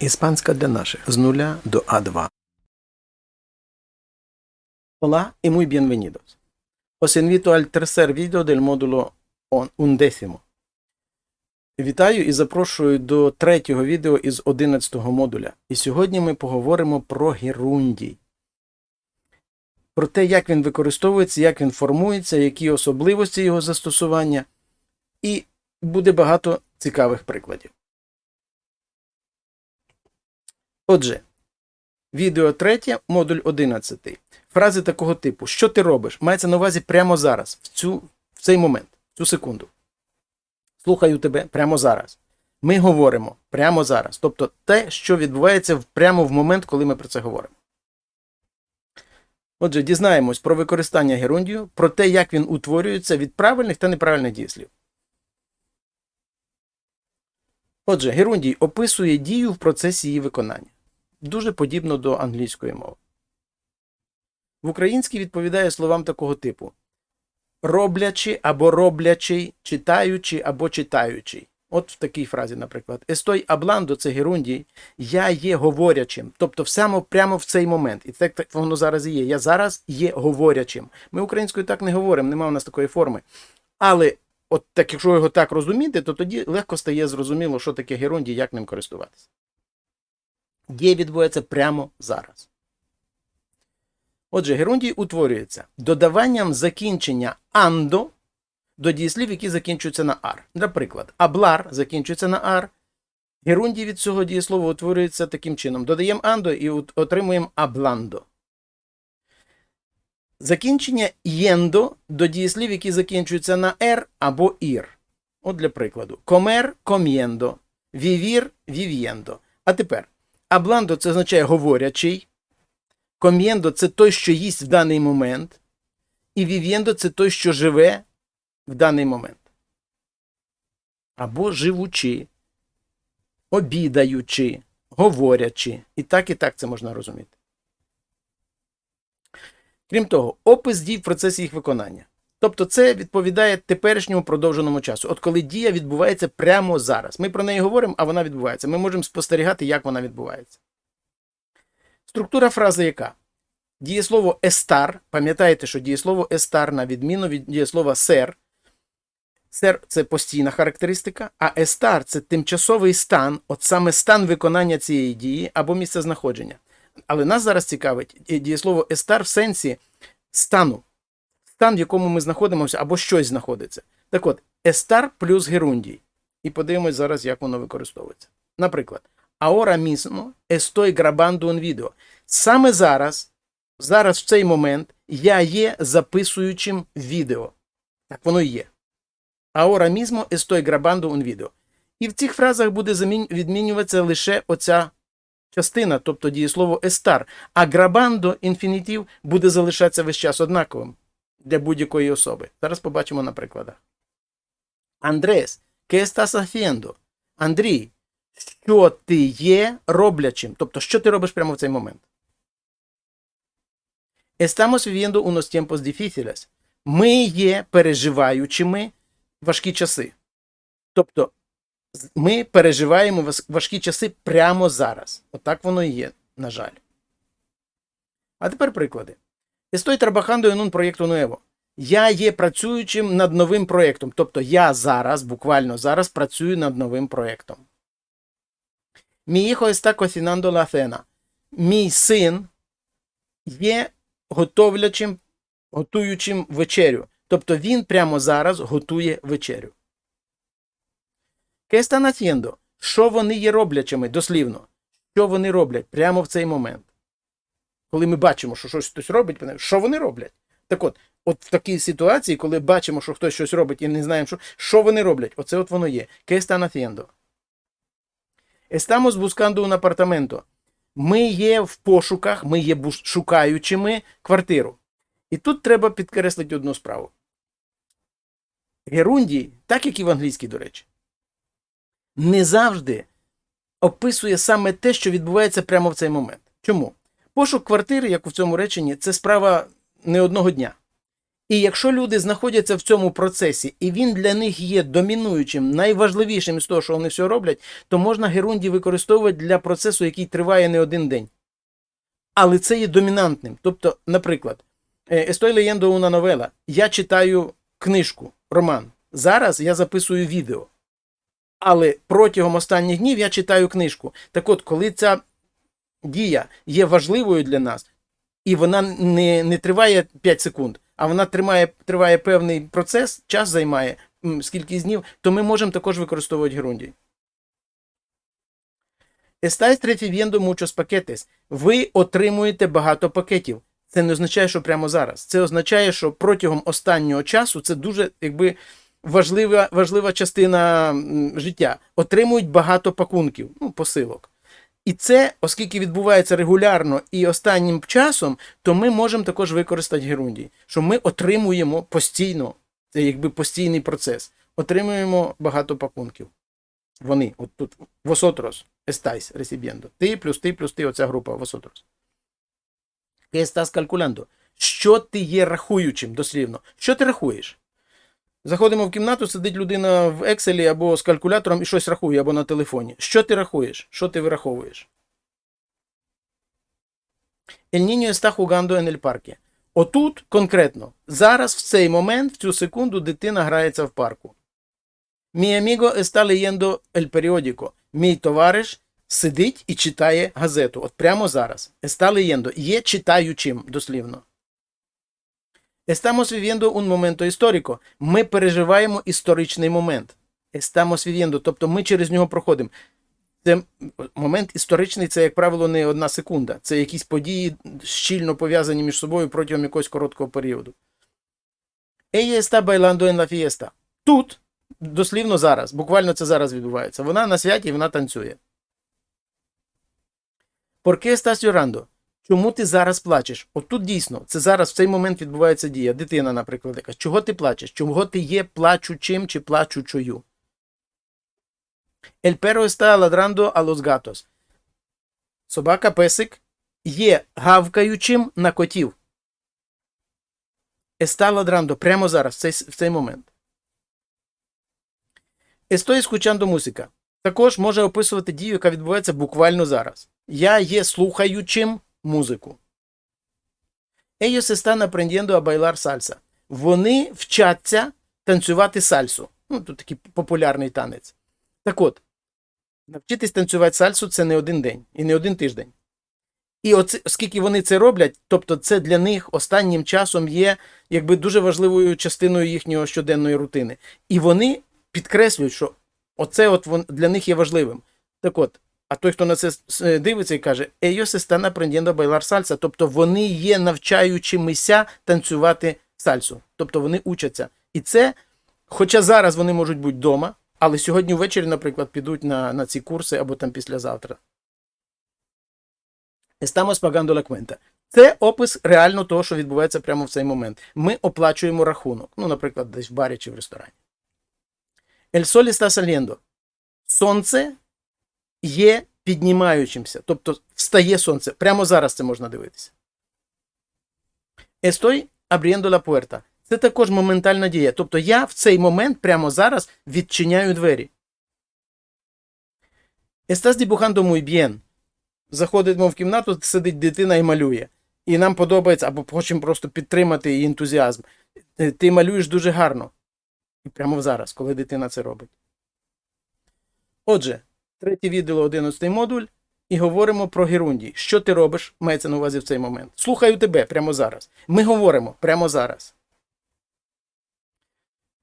Іспанська для наших з нуля до А2. Hola y muy bienvenidos. Os invito al tercer video del módulo undécimo. Вітаю і запрошую до третього відео із 11 модуля. І сьогодні ми поговоримо про герундій. Про те, як він використовується, як він формується, які особливості його застосування. І буде багато цікавих прикладів. Отже, відео третє, модуль 11. Фрази такого типу: Що ти робиш? Мається на увазі прямо зараз, в, цю, в цей момент, в цю секунду. Слухаю тебе прямо зараз. Ми говоримо прямо зараз. Тобто те, що відбувається прямо в момент, коли ми про це говоримо. Отже, дізнаємось про використання герундію, про те, як він утворюється від правильних та неправильних дієслів. Отже, герундій описує дію в процесі її виконання. Дуже подібно до англійської мови. В українській відповідає словам такого типу: роблячи або роблячий, читаючи або читаючий. От в такій фразі, наприклад, Естой абландо це герундій, я є говорячим. Тобто саме прямо в цей момент. І так, так воно зараз і є. Я зараз є говорячим. Ми українською так не говоримо, немає у нас такої форми. Але от так, якщо його так розуміти, то тоді легко стає зрозуміло, що таке герундій, як ним користуватися. Дія відбувається прямо зараз. Отже, герундій утворюється додаванням закінчення андо до дієслів, які закінчуються на ар. Наприклад, аблар закінчується на ар. Герундій від цього дієслова утворюється таким чином: додаємо андо і отримуємо абландо. Закінчення єндо до дієслів, які закінчуються на ер або ір. От для прикладу: комер ком'єндо, вівір вів'єндо. А тепер абландо це означає говорячий. Ком'єндо це той, що їсть в даний момент, і вів'єндо це той, що живе в даний момент. Або живучи, обідаючи, говорячи. І так, і так це можна розуміти. Крім того, опис дій в процесі їх виконання. Тобто це відповідає теперішньому продовженому часу. От коли дія відбувається прямо зараз. Ми про неї говоримо, а вона відбувається. Ми можемо спостерігати, як вона відбувається. Структура фрази яка? Дієслово естар. Пам'ятаєте, що дієслово естар, на відміну від дієслова сер. Сер це постійна характеристика, а естар це тимчасовий стан, от саме стан виконання цієї дії або місце знаходження. Але нас зараз цікавить е, дієслово естар в сенсі стану, стан, в якому ми знаходимося, або щось знаходиться. Так от, естар плюс герундій. І подивимось зараз, як воно використовується. Наприклад, mismo estoy grabando un video. Саме зараз, зараз в цей момент, я є записуючим відео. Так воно і є. Mismo estoy grabando un video. І в цих фразах буде відмінюватися лише оця частина, тобто дієслово estar. А grabando інфінітив буде залишатися весь час однаковим для будь-якої особи. Зараз побачимо на прикладах. Андрес, ¿qué estás haciendo? Андрій, що ти є роблячим? Тобто, що ти робиш прямо в цей момент? Estamos viviendo unos tiempos difíciles. Ми є переживаючими важкі часи. Тобто, ми переживаємо важкі часи прямо зараз. Отак воно і є, на жаль. А тепер приклади. Estoy trabajando en un proyecto nuevo. Я є працюючим над новим проєктом. Тобто я зараз, буквально зараз, працюю над новим проєктом. Mi hijo está cocinando la cena. Мій син є готовлячим, готуючим вечерю. Тобто він прямо зараз готує вечерю. ¿Qué están haciendo? Що вони є роблячими, дослівно? Що вони роблять прямо в цей момент? Коли ми бачимо, що щось хтось робить, що вони роблять? Так от, от в такій ситуації, коли бачимо, що хтось щось робить і не знаємо, що, що вони роблять, оце от воно є. ¿Qué están haciendo? Estamos buscando un apartamento. Ми є в пошуках, ми є шукаючими квартиру. І тут треба підкреслити одну справу. Герундій, так як і в англійській, до речі, не завжди описує саме те, що відбувається прямо в цей момент. Чому? Пошук квартири, як у цьому реченні, це справа не одного дня. І якщо люди знаходяться в цьому процесі, і він для них є домінуючим, найважливішим з того, що вони все роблять, то можна герунді використовувати для процесу, який триває не один день. Але це є домінантним. Тобто, наприклад, е, Estoy leyendo una novela. Я читаю книжку, роман. Зараз я записую відео. Але протягом останніх днів я читаю книжку. Так от, коли ця дія є важливою для нас, і вона не, не триває 5 секунд, а вона тримає, триває певний процес, час займає скільки днів, то ми можемо також використовувати герундій. Estáis recibiendo muchos paquetes. Ви отримуєте багато пакетів. Це не означає, що прямо зараз. Це означає, що протягом останнього часу це дуже якби важлива, важлива частина життя. Отримують багато пакунків, ну, посилок. І це, оскільки відбувається регулярно і останнім часом, то ми можемо також використати герундій, що ми отримуємо постійно, це якби постійний процес, отримуємо багато пакунків. Вони, от тут, vosotros estáis recibiendo. Ти плюс ти плюс ти, оця група. ¿Qué estás calculando? Що ти є рахуючим, дослівно? Що ти рахуєш? Заходимо в кімнату, сидить людина в Excel або з калькулятором і щось рахує, або на телефоні. Що ти рахуєш? Що ти вираховуєш? El niño está jugando. Отут конкретно, зараз, в цей момент, в цю секунду, дитина грається в парку. Mi amigo está leyendo el. Мій товариш сидить і читає газету. От прямо зараз. Está leyendo. Є читаючим, дослівно. Estamos viviendo un momento histórico. Ми переживаємо історичний момент. Estamos viviendo, тобто ми через нього проходимо. Це момент історичний, це, як правило, не одна секунда. Це якісь події щільно пов'язані між собою протягом якогось короткого періоду. Ella está bailando en la. Тут, дослівно зараз, буквально це зараз відбувається. Вона на святі і вона танцює. ¿Por qué? Чому ти зараз плачеш? От тут дійсно, це зараз в цей момент відбувається дія. Дитина, наприклад, яка. Чого ти плачеш? Чого ти є плачучим чи плачучою? El perro está ladrando a los gatos. Собака, песик є гавкаючим на котів. Está ladrando прямо зараз, в цей, в цей момент. Estoy escuchando música. Також може описувати дію, яка відбувається буквально зараз. Я є слухаючим музику. Ellos están aprendiendo a bailar salsa. Вони вчаться танцювати сальсу. Ну, тут такий популярний танець. Так от, навчитись танцювати сальсу це не один день і не один тиждень. І оце, оскільки вони це роблять, тобто це для них останнім часом є якби дуже важливою частиною їхньої щоденної рутини. І вони підкреслюють, що оце от для них є важливим. Так от, а той, хто на це дивиться і каже, ellos están aprendiendo a bailar тобто вони є навчаючимися танцювати сальсу. Тобто вони учаться. І це, хоча зараз вони можуть бути вдома, але сьогодні ввечері, наприклад, підуть на, на ці курси або там післязавтра. Estamos pagando la cuenta. Це опис реально того, що відбувається прямо в цей момент. Ми оплачуємо рахунок. Ну, наприклад, десь в барі чи в ресторані. El sol está saliendo. Сонце є піднімаючимся. Тобто встає сонце. Прямо зараз це можна дивитися. Estoy abriendo la puerta. Це також моментальна дія. Тобто я в цей момент прямо зараз відчиняю двері. Estás dibujando muy bien. Заходимо в кімнату, сидить дитина і малює. І нам подобається, або хочемо просто підтримати її ентузіазм. Е, Ти малюєш дуже гарно. І прямо зараз, коли дитина це робить. Отже, третє відео, 11 модуль, і говоримо про герундій. Що ти робиш, мається на увазі в цей момент. Слухаю тебе прямо зараз. Ми говоримо прямо зараз.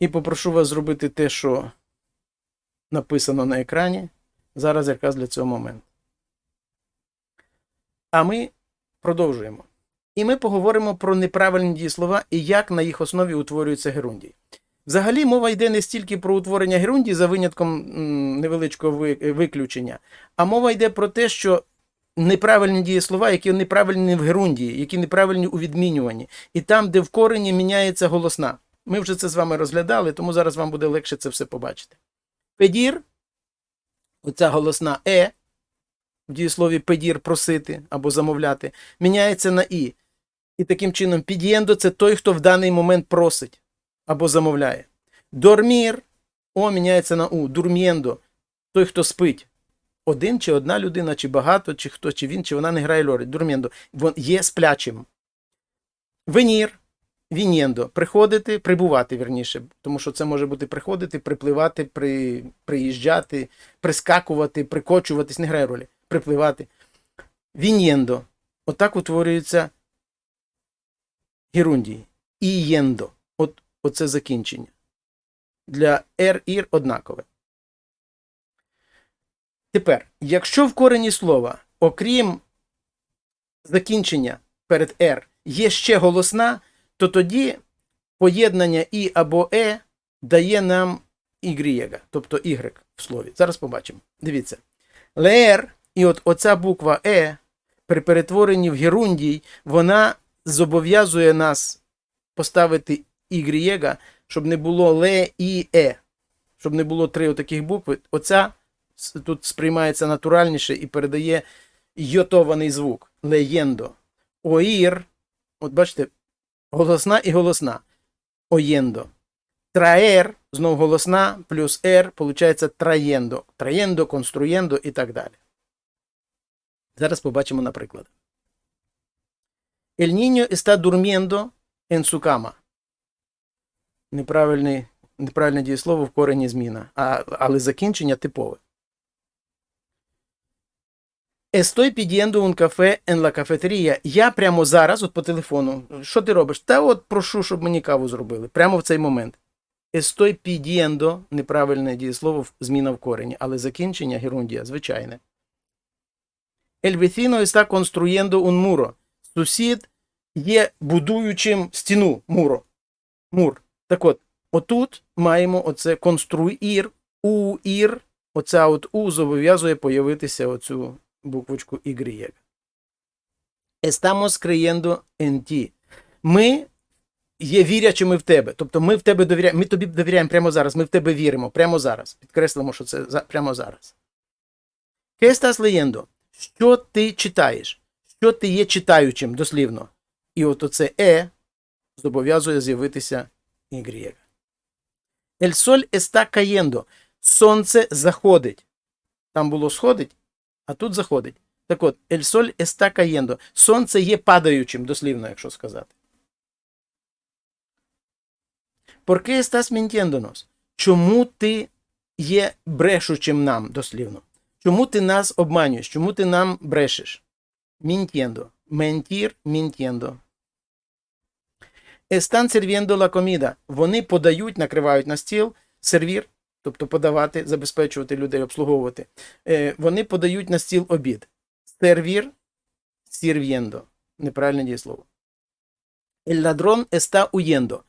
І попрошу вас зробити те, що написано на екрані. Зараз якраз для цього моменту. А ми продовжуємо. І ми поговоримо про неправильні дієслова і як на їх основі утворюються герундії. Взагалі мова йде не стільки про утворення герундії за винятком невеличкого виключення, а мова йде про те, що неправильні дієслова, які неправильні в герундії, які неправильні у відмінюванні, і там, де в корені міняється голосна. Ми вже це з вами розглядали, тому зараз вам буде легше це все побачити. Педір, оця голосна е, в дієслові педір просити або замовляти, міняється на і. І таким чином, під'єндо це той, хто в даний момент просить або замовляє. Дормір о міняється на у. Дурм'єндо той, хто спить. Один чи одна людина, чи багато, чи хто, чи він, чи вона не грає роль. Дурм'єндо. Він є сплячим. Венір, вінєндо. Приходити, прибувати, вірніше. Тому що це може бути приходити, припливати, при, приїжджати, прискакувати, прикочуватись, не грає ролі. Припливати. Вінєндо. Отак утворюється герундії. Ієндо. От, оце закінчення. Для ер ір однакове. Тепер, якщо в корені слова, окрім закінчення перед ер, є ще голосна, то тоді поєднання і або е дає нам ігрієга, тобто y в слові. Зараз побачимо. Дивіться. Лер, і от оця буква Е при перетворенні в герундій, вона зобов'язує нас поставити ігрієга, щоб не було ле і е, щоб не було три отаких букви. Оця тут сприймається натуральніше і передає йотований звук. Леєндо. Оїр. От бачите, голосна і голосна. Оєндо. Траер, знов голосна, плюс ер, получається траєндо. Траєндо, конструєндо і так далі. Зараз побачимо на прикладах. El niño está durmiendo en su cama. Неправильний, неправильне дієслово в корені зміна, а, але закінчення типове. Estoy pidiendo un café en la cafetería. Я прямо зараз, от по телефону. Що ти робиш? Та от прошу, щоб мені каву зробили. Прямо в цей момент. Estoy pidiendo, неправильне дієслово, зміна в корені, але закінчення герундія, звичайне. El vecino está construyendo un muro. Сусід є будуючим стіну муро. Мур. Так от, отут маємо оце конструїр, уір. Оця от у зобов'язує появитися оцю буквочку Y. Estamos creyendo en ti. Ми є вірячими в тебе. Тобто ми в тебе довіряємо. Ми тобі довіряємо прямо зараз. Ми в тебе віримо прямо зараз. Підкреслимо, що це прямо зараз. ¿Qué estás leyendo? Що ти читаєш? Що ти є читаючим, дослівно. І от оце е зобов'язує з'явитися Y. El sol está cayendo. Сонце заходить. Там було сходить, а тут заходить. Так от, el sol está cayendo. Сонце є падаючим, дослівно, якщо сказати. ¿Por qué estás mintiéndonos? Чому ти є брешучим нам, дослівно? Чому ти нас обманюєш? Чому ти нам брешеш? Mintiendo. Mentir, mintiendo. Están sirviendo la comida. Вони подають, накривають на стіл, сервір, тобто подавати, забезпечувати людей, обслуговувати. Е, вони подають на стіл обід. Сервір, sirviendo. Неправильне дієслово. El ladrón está huyendo.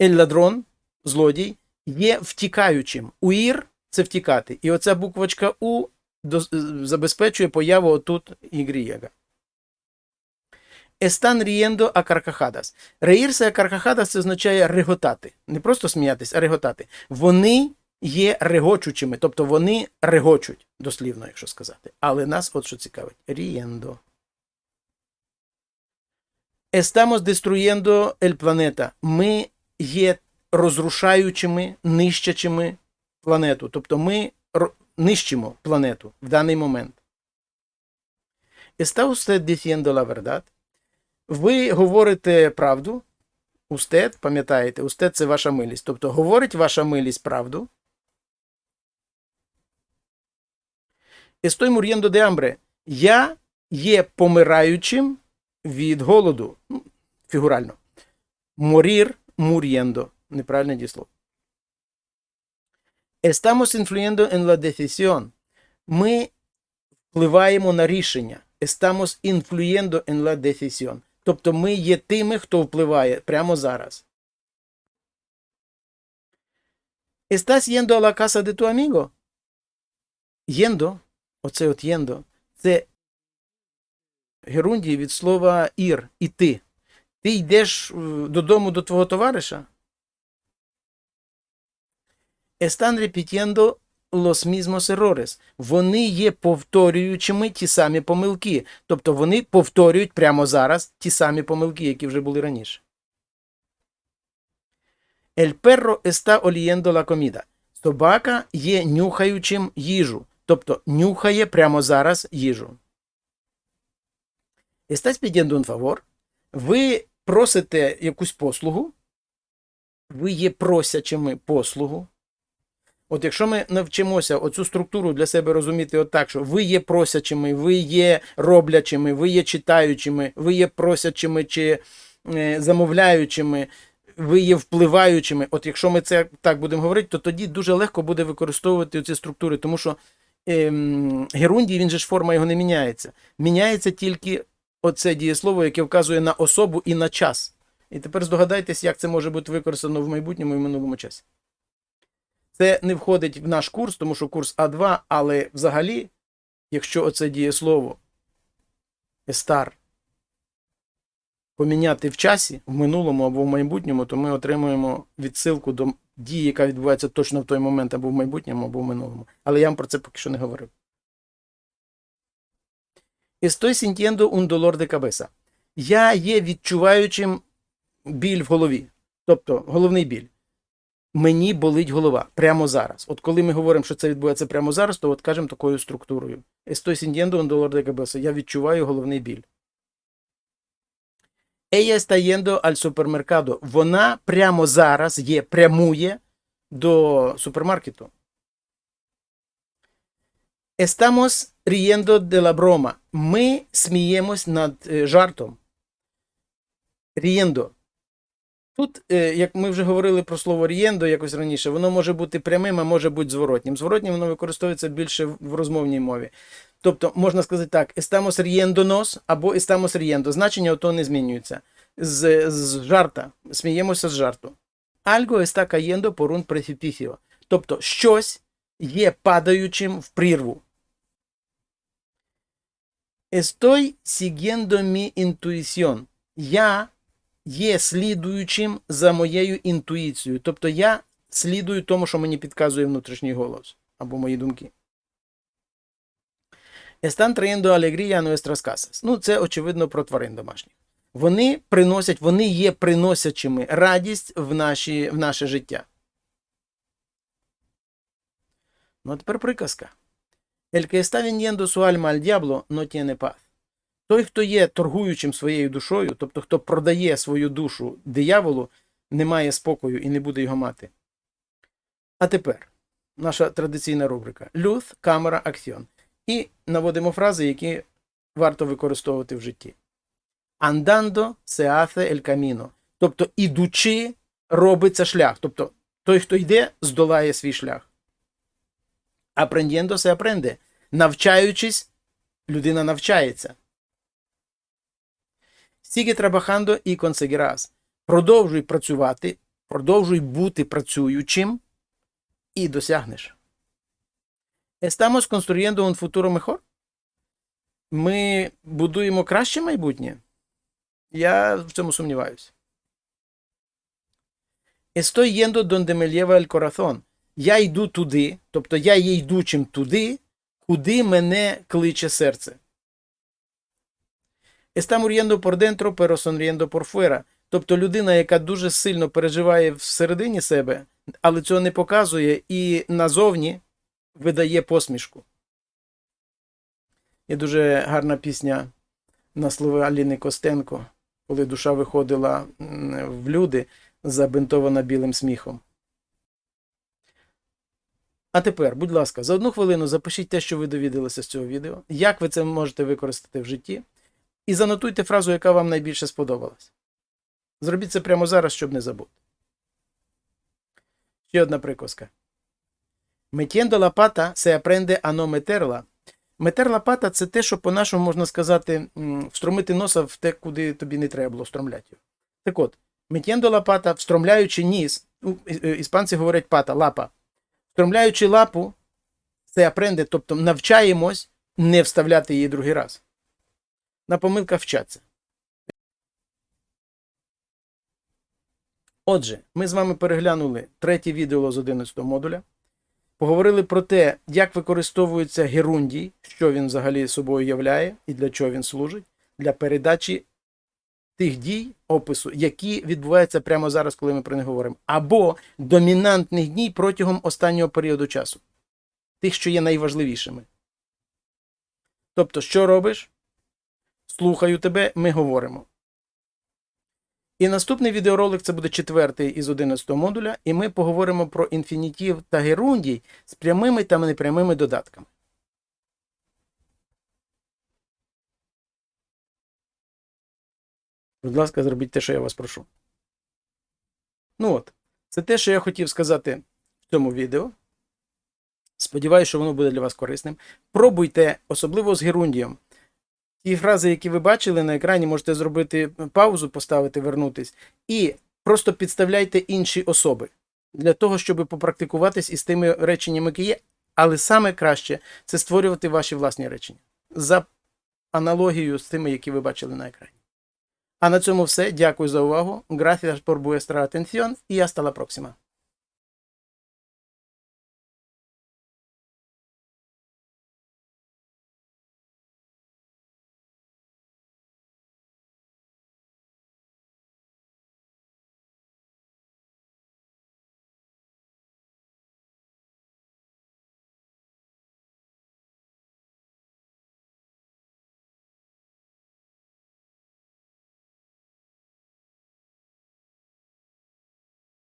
El ladrón, злодій, є втікаючим. Уїр це втікати. І оця буквочка У забезпечує появу отут Y. Están riendo a carcajadas. Реїрся a це означає реготати. Не просто сміятись, а реготати. Вони є регочучими, тобто вони регочуть, дослівно, якщо сказати. Але нас от що цікавить. Riendo. Estamos destruyendo el planeta. Ми є розрушаючими, нищачими планету. Тобто ми нищимо планету в даний момент. Está usted diciendo la verdad? Ви говорите правду. Устед, пам'ятаєте, устед це ваша милість. Тобто говорить ваша милість правду. Estoy muriendo de hambre. Я є помираючим від голоду. Ну, Фігурально. Morir muriendo. Неправильне дієслово. Estamos influyendo en la decisión. Ми впливаємо на рішення. Estamos influyendo en la decisión. Тобто ми є тими, хто впливає прямо зараз. Estás yendo a la casa de tu amigo? Yendo, оце от yendo, це герундії від слова ір, іти. Ти йдеш е, додому до твого товариша? Están repitiendo los mismos errores. Вони є повторюючими ті самі помилки. Тобто вони повторюють прямо зараз ті самі помилки, які вже були раніше. El perro está oliendo la comida. Собака є нюхаючим їжу. Тобто нюхає прямо зараз їжу. Estás pidiendo un favor? Ви просите якусь послугу. Ви є просячими послугу. От якщо ми навчимося оцю структуру для себе розуміти отак, що ви є просячими, ви є роблячими, ви є читаючими, ви є просячими чи е, замовляючими, ви є впливаючими. От якщо ми це так будемо говорити, то тоді дуже легко буде використовувати ці структури, тому що ем, герундій, він же ж форма його не міняється. Міняється тільки оце дієслово, яке вказує на особу і на час. І тепер здогадайтесь, як це може бути використано в майбутньому і минулому часі. Це не входить в наш курс, тому що курс А2, але взагалі, якщо оце дієслово естар поміняти в часі, в минулому або в майбутньому, то ми отримуємо відсилку до дії, яка відбувається точно в той момент або в майбутньому, або в минулому. Але я вам про це поки що не говорив. Estoy sintiendo un dolor de cabeza. Я є відчуваючим біль в голові. Тобто головний біль. Мені болить голова прямо зараз. От коли ми говоримо, що це відбувається прямо зараз, то от кажемо такою структурою. Estoy sintiendo un dolor de cabeza. Я відчуваю головний біль. Ella está yendo al supermercado. Вона прямо зараз є, прямує до супермаркету. Estamos riendo de la broma. Ми сміємось над е, жартом. Рієндо. Тут, е, як ми вже говорили про слово рієндо якось раніше, воно може бути прямим, а може бути зворотнім. Зворотнім воно використовується більше в розмовній мові. Тобто, можна сказати так: estamos riéndonos або estamos riendo. Значення ото не змінюється. З, з жарта. Сміємося з жарту. Algo está cayendo por un precipicio. Тобто, щось є падаючим в прірву. Estoy siguiendo mi intuición. Я є слідуючим за моєю інтуїцією. Тобто я слідую тому, що мені підказує внутрішній голос або мої думки. Están trayendo alegría a nuestras casas. Ну, це очевидно про тварин домашніх. Вони приносять, вони є приносячими радість в, наші, в наше життя. Ну, а тепер приказка. El que está vendiendo su alma al diablo. Той, хто є торгуючим своєю душою, тобто хто продає свою душу дияволу, не має спокою і не буде його мати. А тепер наша традиційна рубрика Люth, камера, акціон. І наводимо фрази, які варто використовувати в житті. Andando se hace el camino. Тобто, ідучи, робиться шлях. Тобто, той, хто йде, здолає свій шлях. Aprendiendo se aprende. Навчаючись, людина навчається. Sigue trabajando y conseguirás. Продовжуй працювати, продовжуй бути працюючим і досягнеш. Estamos construyendo un futuro mejor? Ми будуємо краще майбутнє? Я в цьому сумніваюся. Estoy yendo donde me lleva el corazón. Я йду туди, тобто я є йдучим туди, куди мене кличе серце. Está muriendo por dentro, pero sonriendo por fuera. Тобто людина, яка дуже сильно переживає всередині себе, але цього не показує і назовні видає посмішку. Є дуже гарна пісня на слови Аліни Костенко, коли душа виходила в люди, забинтована білим сміхом. А тепер, будь ласка, за одну хвилину запишіть те, що ви довідалися з цього відео, як ви це можете використати в житті, і занотуйте фразу, яка вам найбільше сподобалась. Зробіть це прямо зараз, щоб не забути. Ще одна приказка. Metiendo la pata se aprende a. Метер лопата це те, що по-нашому можна сказати, встромити носа в те, куди тобі не треба було встромляти його. Так от, la pata, встромляючи ніс, і- іспанці говорять пата, лапа. Встромляючи лапу, це апренде, тобто навчаємось не вставляти її другий раз. На помилках вчаться. Отже, ми з вами переглянули третє відео з 11 модуля. Поговорили про те, як використовується герундій, що він взагалі собою являє і для чого він служить, для передачі тих дій, опису, які відбуваються прямо зараз, коли ми про них говоримо, або домінантних дій протягом останнього періоду часу, тих, що є найважливішими. Тобто, що робиш? Слухаю тебе, ми говоримо. І наступний відеоролик це буде четвертий із 11 модуля, і ми поговоримо про інфінітів та герундій з прямими та непрямими додатками. Будь ласка, зробіть те, що я вас прошу. Ну от, це те, що я хотів сказати в цьому відео. Сподіваюся, що воно буде для вас корисним. Пробуйте, особливо з герундієм. Ті фрази, які ви бачили на екрані, можете зробити паузу, поставити, вернутись, і просто підставляйте інші особи для того, щоб попрактикуватись із тими реченнями, які є. Але саме краще це створювати ваші власні речення за аналогією з тими, які ви бачили на екрані. А на цьому все. Дякую за увагу. Gracias por vuestra atención y hasta la próxima.